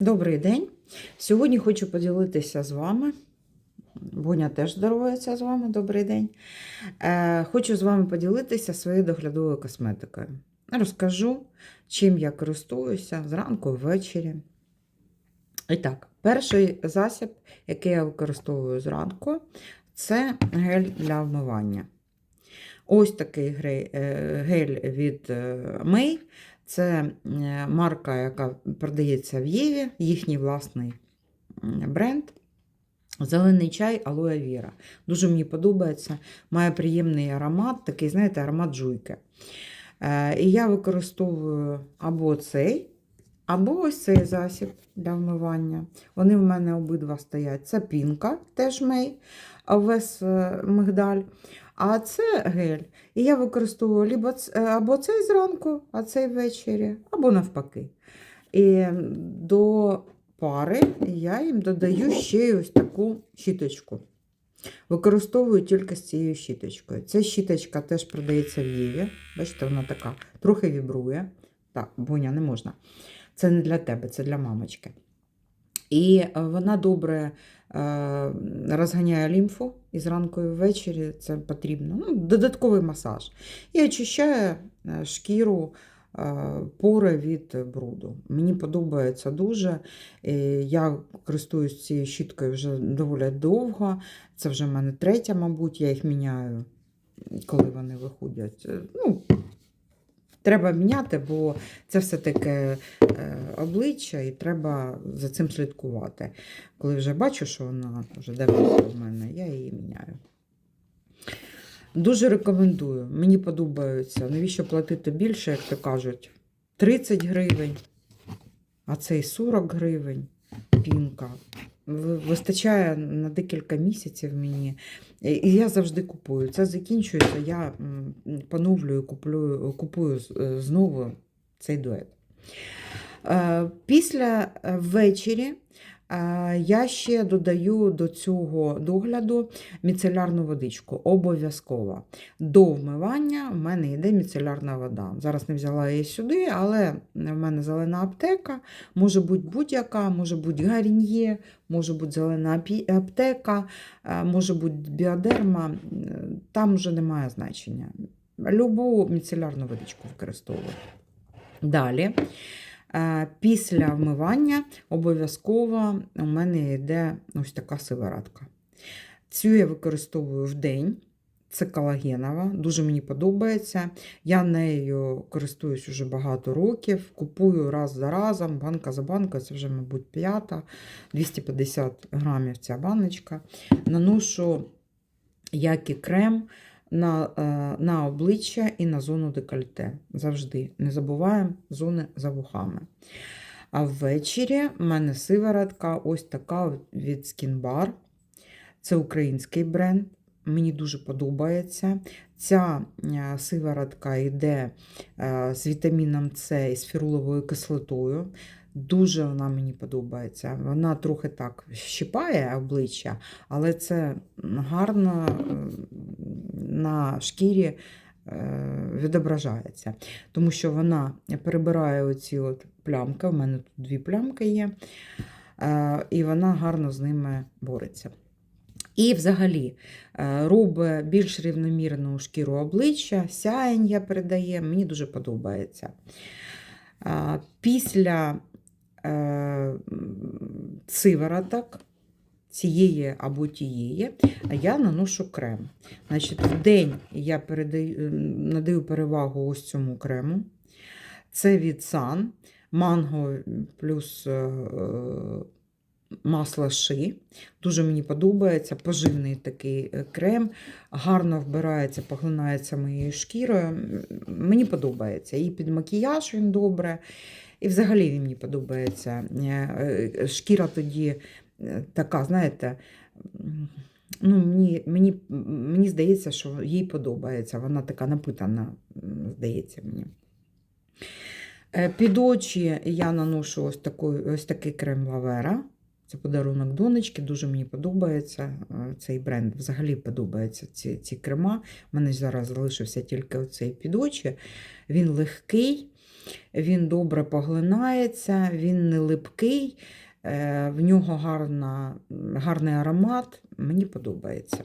Добрий день. Сьогодні хочу поділитися з вами. Боня теж здоровається з вами. Добрий день. Е, хочу з вами поділитися своєю доглядовою косметикою. Розкажу, чим я користуюся зранку ввечері. І так, перший засіб, який я використовую зранку, це гель для вмивання. Ось такий е, гель від е, May. Це е, марка, яка продається в Єві, їхній власний бренд. Зелений чай алоe віра. Дуже мені подобається. Має приємний аромат, такий, знаєте, аромат жуйки. Е, І я використовую або цей, або ось цей засіб для вмивання. Вони в мене обидва стоять. Це пінка, теж мей, вес е, мигдаль. А це гель. І я використовую е, або цей зранку, а цей ввечері, або навпаки. І до пари я їм додаю ще ось таку щіточку. Використовую тільки з цією щіточкою. Ця щіточка теж продається в Єві. Бачите, вона така трохи вібрує. Так, боня не можна. Це не для тебе, це для мамочки. І е, вона добре е, розганяє лімфу і зранку і ввечері це потрібно. Ну, додатковий масаж. І очищає е, шкіру пори від бруду. Мені подобається дуже. Я користуюсь цією щіткою вже доволі довго. Це вже в мене третя, мабуть, я їх міняю, коли вони виходять. Ну, Треба міняти, бо це все-таки е, обличчя, і треба за цим слідкувати. Коли вже бачу, що вона вже давно в мене, я її міняю. Дуже рекомендую. Мені подобаються. Навіщо платити більше, як то кажуть, 30 гривень, а цей 40 гривень. Пінка. Ви- Вистачає на декілька місяців мені. І я завжди купую. Це закінчується, я поновлюю, куплю, купую е, знову цей дует. Е, Після е, ввечері я ще додаю до цього догляду міцелярну водичку. Обов'язково. До вмивання в мене йде міцелярна вода. Зараз не взяла її сюди, але в мене зелена аптека. Може бути будь-яка, може бути гарін'є, може бути зелена аптека, е, може бути біодерма. Е, Там вже немає значення. Любу міцелярну водичку використовую. Далі. Е, Після вмивання обов'язково у мене йде ось така сиворотка. Цю я використовую в день. Це колагенова, дуже мені подобається. Я нею користуюсь уже багато років. Купую раз за разом, банка за банкою, це вже, мабуть, п'ята, 250 грамів ця баночка. Наношу як і крем на, е, на обличчя і на зону декольте. Завжди. Не забуваємо зони за вухами. А ввечері в мене сиворотка ось така від Skin Bar. Це український бренд. Мені дуже подобається. Ця е, сиворотка йде е, з вітаміном С і з фіруловою кислотою. Дуже вона мені подобається. Вона трохи так щипає обличчя, але це гарно е, на шкірі е, відображається. Тому що вона перебирає оці от плямки. У мене тут дві плямки є, е, і вона гарно з ними бореться. І взагалі е, робить більш рівномірну шкіру обличчя, сяєння передає, мені дуже подобається. Після сивороток цієї або тієї, я наношу крем. Значить, в день я передаю, надаю перевагу ось цьому крему. Це від Sun, манго плюс е, масло ши. Дуже мені подобається. Поживний такий е, крем, гарно вбирається, поглинається моєю шкірою. Мені подобається. І під макіяж він добре. І взагалі він мені подобається. Е, Шкіра тоді така, знаєте, ну, мені, мені, мені здається, що їй подобається. Вона така напитана, здається мені. Е, Під очі я наношу ось, таку, ось такий крем лавера. Це подарунок донечки, дуже мені подобається е, цей бренд. Взагалі подобаються ці, ці крема. У мене зараз залишився тільки оцей під очі. Він легкий, він добре поглинається, він не липкий, в нього гарна, гарний аромат. Мені подобається.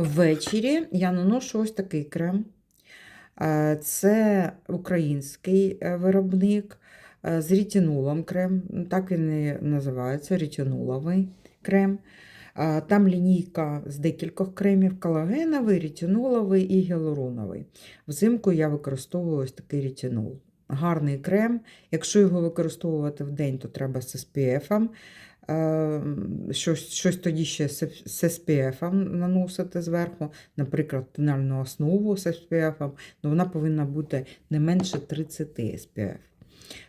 Ввечері я наношу ось такий крем. Е, Це український е, виробник е, з рітінулом крем. Так він і називається рітінуловий крем. Е, Там лінійка з декількох кремів: колагеновий, рітінуловий і гіалуроновий. Взимку я використовую ось такий рітінул. Гарний крем. Якщо його використовувати в день, то треба з SPF. Е, Щось, щось тоді ще з SPF наносити зверху, наприклад, тональну основу з SPF, але вона повинна бути не менше 30 SPF.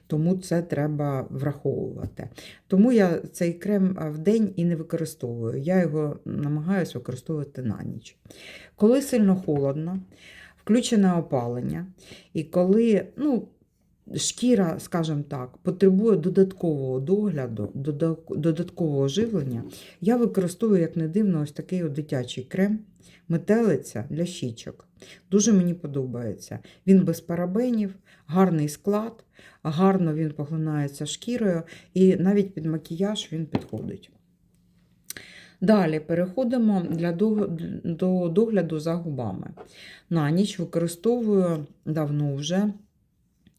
Тому це треба враховувати. Тому я цей крем в день і не використовую. Я його намагаюся використовувати на ніч. Коли сильно холодно, включене опалення, і коли ну, шкіра, скажімо так, потребує додаткового догляду, додаткового живлення, я використовую, як не дивно, ось такий от дитячий крем метелиця для щічок. Дуже мені подобається. Він без парабенів, гарний склад, гарно він поглинається шкірою, і навіть під макіяж він підходить. Далі переходимо для до догляду за губами. На ніч використовую давно вже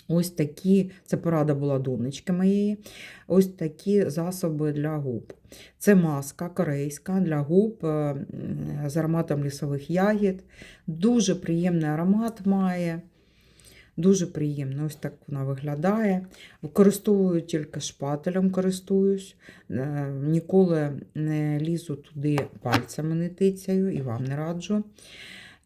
ось такі, це порада була донечки моєї, ось такі засоби для губ. Це маска корейська для губ е, з ароматом лісових ягід. Дуже приємний аромат має. Дуже приємно, ось так вона виглядає. Використовую тільки шпателем, користуюсь. Е, Ніколи не лізу туди пальцями не тицяю і вам не раджу.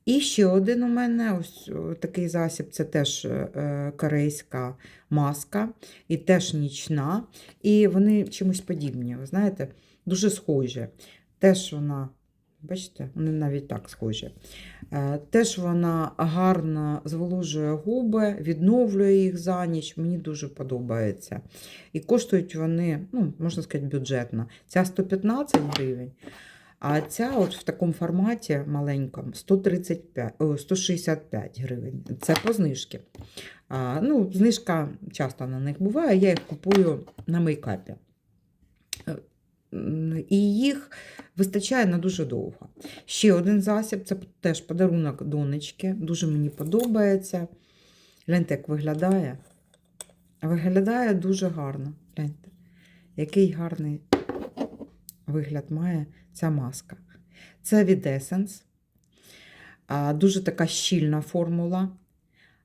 І ще один у мене ось такий засіб це теж е, корейська маска, і теж нічна. І вони чимось подібні. Ви знаєте, дуже схожі. Теж вона, бачите, вони навіть так схожі. Е, Теж вона гарно зволожує губи, відновлює їх за ніч. Мені дуже подобається. І коштують вони, ну, можна сказати, бюджетно. Ця 115 гривень. А ця от в такому форматі маленькому 135, 165 гривень. Це по знижці. А, ну, знижка часто на них буває, я їх купую на мейкапі. Е, І їх вистачає на дуже довго. Ще один засіб це теж подарунок донечки. Дуже мені подобається. Гляньте, як виглядає. Виглядає дуже гарно. Гляньте, який гарний вигляд має ця маска. Це від Essence. Дуже така щільна формула.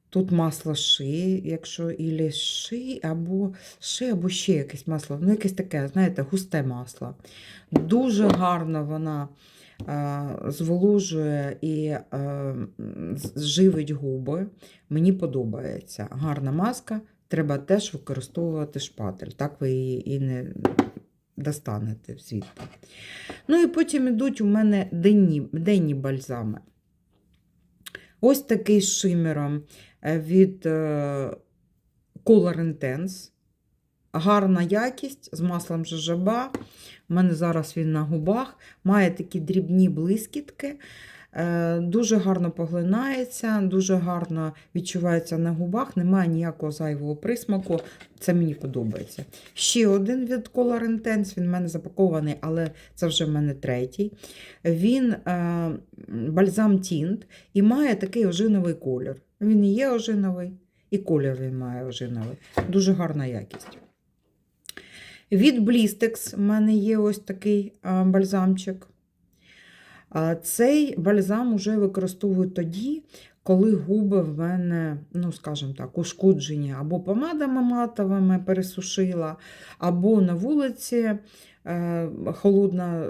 Тут масло ши, якщо ілі ши, або ши, або ще якесь масло. Ну, якесь таке, знаєте, густе масло. Дуже гарно вона а, зволожує і з- живить губи. Мені подобається. Гарна маска. Треба теж використовувати шпатель. Так ви її і не достанете звідти. Ну і потім йдуть у мене денні, денні бальзами. Ось такий з шимером е, від е, Color Intense. Гарна якість з маслом жожоба. У мене зараз він на губах. Має такі дрібні блискітки. Е, Дуже гарно поглинається, дуже гарно відчувається на губах, немає ніякого зайвого присмаку. Це мені подобається. Ще один від Color Intense, він в мене запакований, але це вже в мене третій. Він е, бальзам тінт і має такий ожиновий колір. Він є ожиновий, і колір він має ожиновий. Дуже гарна якість. Від Blistex в мене є ось такий е, бальзамчик. Цей бальзам уже використовую тоді, коли губи в мене, ну, скажімо так, ушкоджені або помадами матовими пересушила, або на вулиці е, холодна,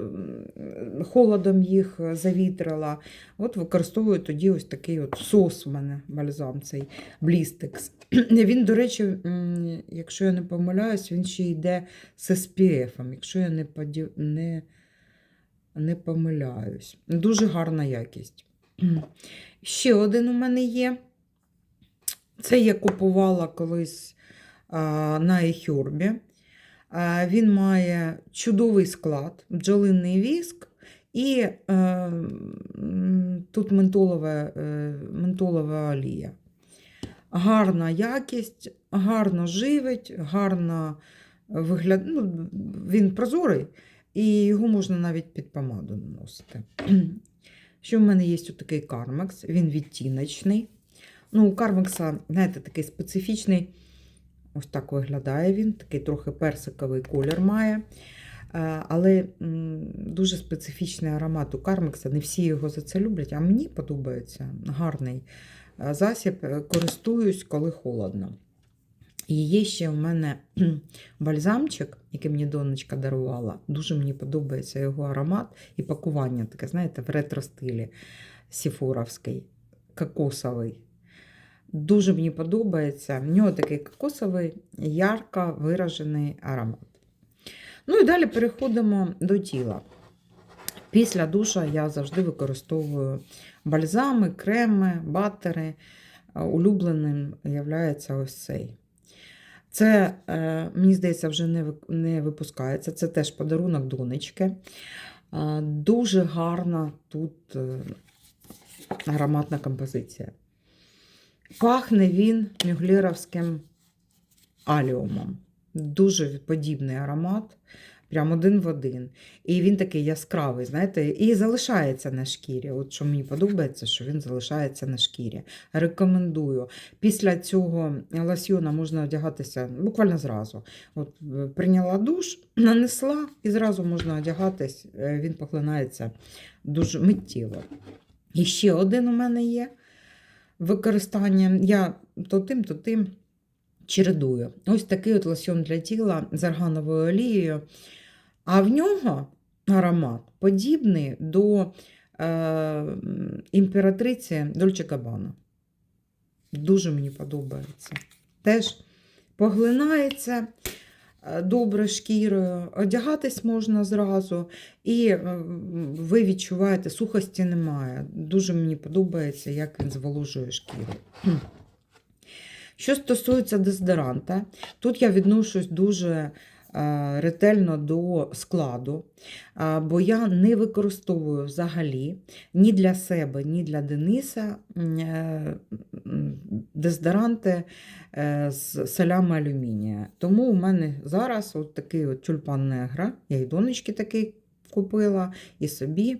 холодом їх завітрила. От використовую тоді ось такий от сос в мене бальзам, цей Blistex. Він, до речі, якщо я не помиляюсь, він ще йде з SPF, якщо я не, не не помиляюсь. Дуже гарна якість. Ще один у мене є. Це я купувала колись на Ехюрбі. Він має чудовий склад, бджолиний віск і е, тут ментолова, е, ментолова олія. гарна якість, гарно живить, гарно вигляд... ну, він прозорий, і його можна навіть під помаду наносити. Що в мене є такий кармекс, він відтіночний. Ну, у кармекса, знаєте, такий специфічний, ось так виглядає він, такий трохи персиковий колір має. Е, Але дуже специфічний аромат у кармекса. Не всі його за це люблять, а мені подобається гарний е, засіб. е, Користуюсь, коли холодно. І є ще у мене бальзамчик, який мені донечка дарувала. Дуже мені подобається його аромат і пакування таке, знаєте, в ретро-стилі сіфоровський, кокосовий. Дуже мені подобається. В нього такий кокосовий, ярко виражений аромат. Ну і далі переходимо до тіла. Після душа я завжди використовую бальзами, креми, батери. Улюбленим є ось цей. Це, е, мені здається, вже не, випускається. Це теж подарунок донечки. Е, Дуже гарна тут е, ароматна композиція. Пахне він мюглєровським аліумом. Дуже подібний аромат, прям один в один. І він такий яскравий, знаєте, і залишається на шкірі. От що мені подобається, що він залишається на шкірі. Рекомендую. Після цього лосьйона можна одягатися буквально зразу. От е, прийняла душ, нанесла і зразу можна одягатись. Е, Він поглинається дуже миттєво. І ще один у мене є використання. Я то тим, то тим чередую. Ось такий от лосьон для тіла з аргановою олією. А в нього аромат подібний до е, імператриці Дольче Габбана. Дуже мені подобається. Теж поглинається е, добре шкірою, одягатись можна зразу, і е, ви відчуваєте, сухості немає. Дуже мені подобається, як він зволожує шкіру. Що стосується дезодоранта, тут я відношусь дуже ретельно до складу, е, бо я не використовую взагалі ні для себе, ні для Дениса е, дезодоранти е, з солями алюмінія. Тому у мене зараз от такий от тюльпан негра, я і донечки такий купила, і собі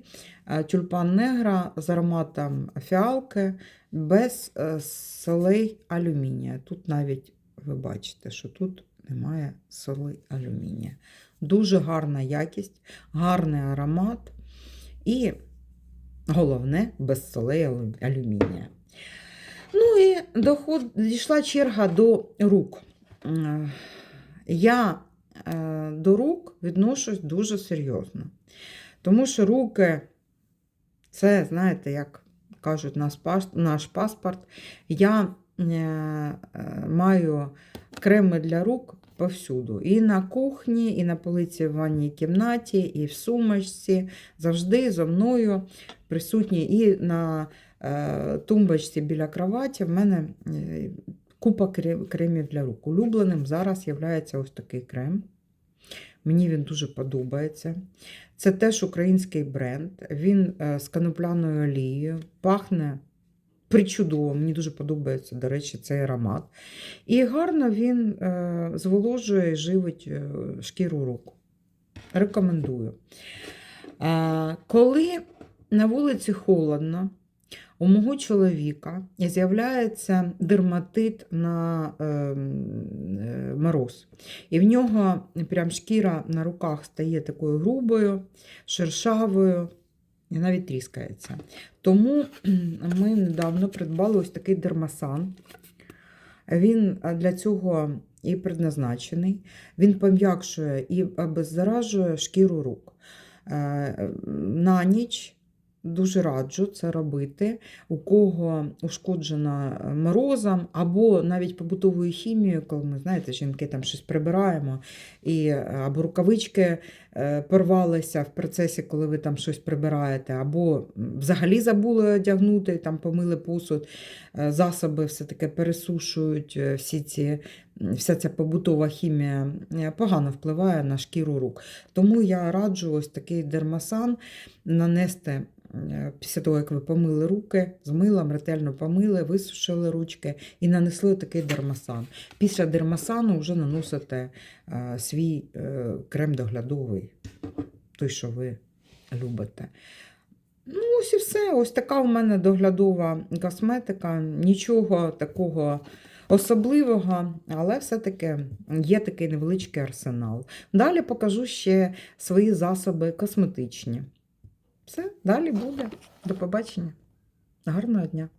Е, тюльпан негра з ароматом фіалки без е, солей алюмінія. Тут навіть ви бачите, що тут немає солей алюмінія. Дуже гарна якість, гарний аромат і головне без солей алюмінія. Ну і доход, дійшла черга до рук. Я е, до рук відношусь дуже серйозно. Тому що руки це, знаєте, як кажуть наш, паспорт. Я маю креми для рук повсюду. І на кухні, і на полиці в ванній кімнаті, і в сумочці. Завжди зо мною присутні і на е, тумбочці біля кроваті в мене е, купа кремів для рук. Улюбленим зараз є ось такий крем. Мені він дуже подобається. Це теж український бренд. Він е, з канопляною олією, пахне причудово. Мені дуже подобається, до речі, цей аромат. І гарно він е, зволожує і живить е, шкіру рук. Рекомендую. Е, коли на вулиці холодно, у мого чоловіка з'являється дерматит на е, е, мороз. І в нього прям шкіра на руках стає такою грубою, шершавою і навіть тріскається. Тому ми недавно придбали ось такий дермасан. Він для цього і предназначений. Він пом'якшує і обеззаражує шкіру рук. Е, На ніч дуже раджу це робити. У кого ушкоджена е, морозом або навіть побутовою хімією, коли ми, знаєте, жінки там щось прибираємо, і, е, або рукавички е, порвалися в процесі, коли ви там щось прибираєте, або взагалі забули одягнути, там помили посуд, засоби все-таки пересушують всі ці, вся ця побутова хімія погано впливає на шкіру рук. Тому я раджу ось такий дермасан нанести після того, як ви помили руки, з милом ретельно помили, висушили ручки і нанесли такий дермасан. Після дермасану вже наносите е, свій е, крем доглядовий, той, що ви любите. Ну, ось і все. Ось така у мене доглядова косметика. Нічого такого особливого, але все-таки є такий невеличкий арсенал. Далі покажу ще свої засоби косметичні. Все, далі буде. До побачення. Гарного дня!